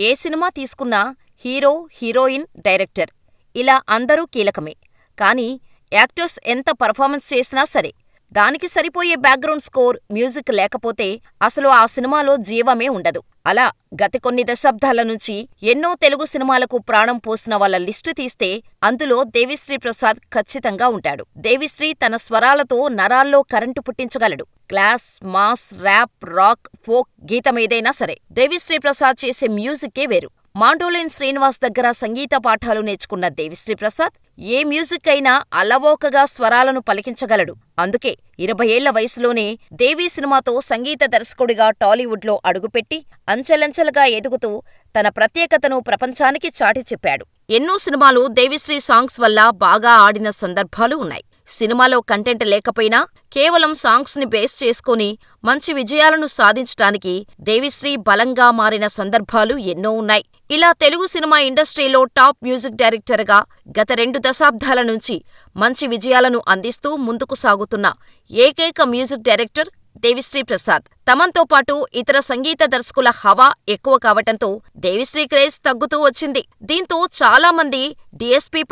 ఏ cinema తీసుకున్నా hero, heroine, director ఇలా అందరూ కీలకమే. కానీ యాక్టర్స్ ఎంత పర్ఫార్మెన్స్ చేసినా సరే, దానికి సరిపోయే బ్యాక్గ్రౌండ్ స్కోర్, మ్యూజిక్ లేకపోతే అసలు ఆ సినిమాలో జీవమే ఉండదు. అలా గత కొన్ని దశాబ్దాల నుంచి ఎన్నో తెలుగు సినిమాలకు ప్రాణం పోసిన వాళ్ళ లిస్టు తీస్తే అందులో దేవిశ్రీ ప్రసాద్ ఖచ్చితంగా ఉంటాడు. దేవిశ్రీ తన స్వరాలతో నరాల్లో current పుట్టించగలడు. Class, mass, rap, rock, folk గీతమేదైనా సరే దేవిశ్రీ ప్రసాద్ చేసే మ్యూజిక్కే వేరు. మాండోలిన్ శ్రీనివాస్ దగ్గర సంగీత పాఠాలు నేర్చుకున్న దేవిశ్రీ ప్రసాద్ ఏ మ్యూజిక్ అయినా అలవోకగా స్వరాలను పలికించగలడు. అందుకే ఇరవై ఏళ్ళ వయసులోనే దేవీ సినిమాతో సంగీత దర్శకుడిగా టాలీవుడ్లో అడుగుపెట్టి అంచెలంచెలుగా ఎదుగుతూ తన ప్రత్యేకతను ప్రపంచానికి చాటి చెప్పాడు. ఎన్నో సినిమాలు దేవిశ్రీ సాంగ్స్ వల్ల బాగా ఆడిన సందర్భాలు ఉన్నాయి. సినిమాలో కంటెంట్ లేకపోయినా కేవలం సాంగ్స్ని బేస్ చేసుకుని మంచి విజయాలను సాధించటానికి దేవిశ్రీ బలంగా మారిన సందర్భాలు ఎన్నో ఉన్నాయి. ఇలా తెలుగు సినిమా ఇండస్ట్రీలో టాప్ మ్యూజిక్ డైరెక్టర్గా గత రెండు దశాబ్దాల నుంచి మంచి విజయాలను అందిస్తూ ముందుకు సాగుతున్న ఏకైక మ్యూజిక్ డైరెక్టర్ దేవిశ్రీ ప్రసాద్. తమంతో పాటు ఇతర సంగీత దర్శకుల హవా ఎక్కువ కావటంతో దేవిశ్రీ క్రేజ్ తగ్గుతూ వచ్చింది. దీంతో చాలా మంది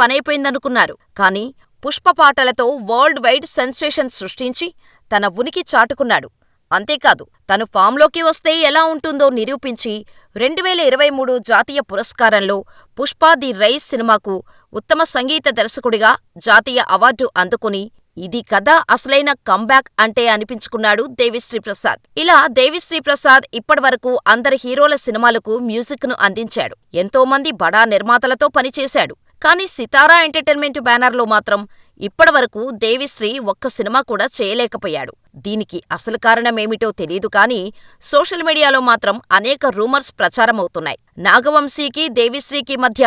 పనైపోయిందనుకున్నారు. కానీ పుష్ప పాటలతో వరల్డ్ వైడ్ సెన్సేషన్ సృష్టించి తన ఉనికి చాటుకున్నాడు. అంతేకాదు తను ఫామ్లోకి వస్తే ఎలా ఉంటుందో నిరూపించి రెండువేల ఇరవై మూడు జాతీయ పురస్కారంలో పుష్ప ది రైస్ సినిమాకు ఉత్తమ సంగీత దర్శకుడిగా జాతీయ అవార్డు అందుకుని ఇది కదా అసలైన కంబ్యాక్ అంటే అనిపించుకున్నాడు దేవిశ్రీ ప్రసాద్. ఇలా దేవిశ్రీ ప్రసాద్ ఇప్పటివరకు అందరి హీరోల సినిమాలకు మ్యూజిక్ను అందించాడు. ఎంతోమంది బడా నిర్మాతలతో పనిచేశాడు. కానీ సితారా ఎంటర్టైన్మెంట్ బ్యానర్లో మాత్రం ఇప్పటివరకు దేవిశ్రీ ఒక్క సినిమా కూడా చేయలేకపోయాడు. దీనికి అసలు కారణమేమిటో తెలీదు కానీ సోషల్ మీడియాలో మాత్రం అనేక రూమర్స్ ప్రచారమవుతున్నాయి. నాగవంశీకి, దేవిశ్రీకి మధ్య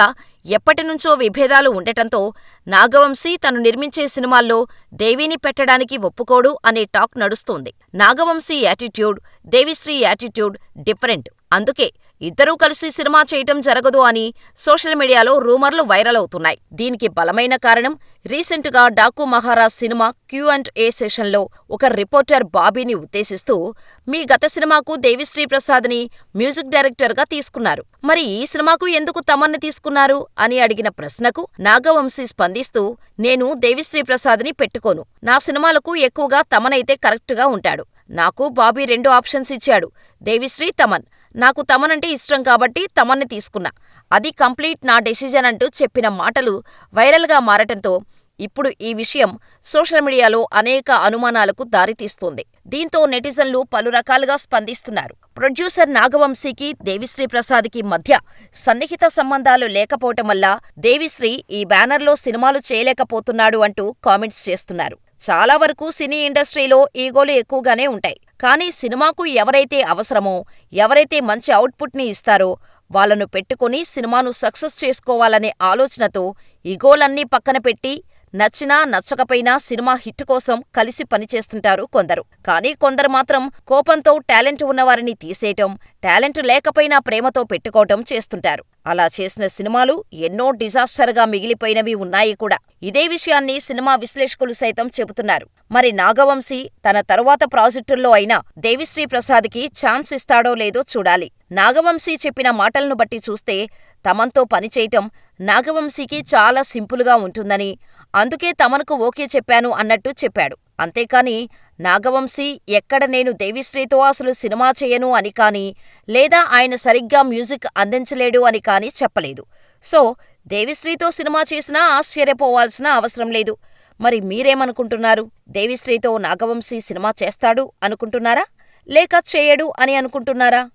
ఎప్పటినుంచో విభేదాలు ఉండటంతో నాగవంశీ తను నిర్మించే సినిమాల్లో దేవిని పెట్టడానికి ఒప్పుకోడు అనే టాక్ నడుస్తోంది. Naga Vamsi attitude, Devi Sri attitude different. అందుకే ఇద్దరూ కలిసి సినిమా చేయటం జరగదు అని సోషల్ మీడియాలో రూమర్లు వైరల్ అవుతున్నాయి. దీనికి బలమైన కారణం రీసెంట్గా Daaku Maharaaj cinema Q and A సెషన్లో ఒక రిపోర్టర్ బాబీని ఉద్దేశిస్తూ మీ గత సినిమాకు దేవిశ్రీ ప్రసాద్ని మ్యూజిక్ డైరెక్టర్గా తీసుకున్నారు. మరి ఈ సినిమాకు ఎందుకు తమన్ని తీసుకున్నారు అని అడిగిన ప్రశ్నకు నాగవంశీ స్పందిస్తూ నేను దేవిశ్రీ ప్రసాద్ని పెట్టుకోను. నా సినిమాలకు ఎక్కువగా తమనైతే కరెక్ట్గా ఉంటాడు. నాకు బాబీ రెండు ఆప్షన్స్ ఇచ్చాడు. దేవిశ్రీ, తమన్. నాకు తమనంటే ఇష్టం కాబట్టి తమన్ని తీసుకున్నా. అది కంప్లీట్ నా డెసిజన్ అంటూ చెప్పిన మాటలు వైరల్గా మారటంతో ఇప్పుడు ఈ విషయం సోషల్ మీడియాలో అనేక అనుమానాలకు దారితీస్తోంది. దీంతో నెటిజన్లు పలు రకాలుగా స్పందిస్తున్నారు. ప్రొడ్యూసర్ నాగవంశీకి, దేవిశ్రీ ప్రసాద్కి మధ్య సన్నిహిత సంబంధాలు లేకపోవటం వల్ల దేవిశ్రీ ఈ బ్యానర్లో సినిమాలు చేయలేకపోతున్నాడు అంటూ కామెంట్స్ చేస్తున్నారు. చాలా వరకు సినీ ఇండస్ట్రీలో ఈగోలు ఎక్కువగానే ఉంటాయి. కానీ సినిమాకు ఎవరైతే అవసరమో, ఎవరైతే మంచి అవుట్పుట్ని ఇస్తారో వాళ్ళను పెట్టుకుని సినిమాను సక్సెస్ చేసుకోవాలనే ఆలోచనతో ఇగోలన్నీ పక్కన పెట్టి నచ్చినా నచ్చకపోయినా సినిమా హిట్ కోసం కలిసి పనిచేస్తుంటారు కొందరు. కానీ కొందరు మాత్రం కోపంతో టాలెంట్ ఉన్నవారిని తీసేయటం, టాలెంట్ లేకపోయినా ప్రేమతో పెట్టుకోవటం చేస్తుంటారు. అలా చేసిన సినిమాలు ఎన్నో డిజాస్టర్గా మిగిలిపోయినవి ఉన్నాయి కూడా. ఇదే విషయాన్ని సినిమా విశ్లేషకులు సైతం చెబుతున్నారు. మరి నాగవంశీ తన తరువాత ప్రాజెక్టుల్లో అయినా దేవిశ్రీ ప్రసాద్కి ఛాన్స్ ఇస్తాడో లేదో చూడాలి. నాగవంశీ చెప్పిన మాటలను బట్టి చూస్తే తమంతో పనిచేయటం నాగవంశీకి చాలా సింపుల్గా ఉంటుందని, అందుకే తమనకు ఓకే చెప్పాను అన్నట్టు చెప్పాడు. అంతేకాని నాగవంశీ ఎక్కడ నేను దేవిశ్రీతో అసలు సినిమా చేయను అని కానీ, లేదా ఆయన సరిగ్గా మ్యూజిక్ అందించలేడు అని కానీ చెప్పలేదు. సో దేవిశ్రీతో సినిమా చేసినా ఆశ్చర్యపోవాల్సిన అవసరం లేదు. మరి మీరేమనుకుంటున్నారు? దేవిశ్రీతో నాగవంశీ సినిమా చేస్తాడు అనుకుంటున్నారా? లేక చేయడు అని అనుకుంటున్నారా?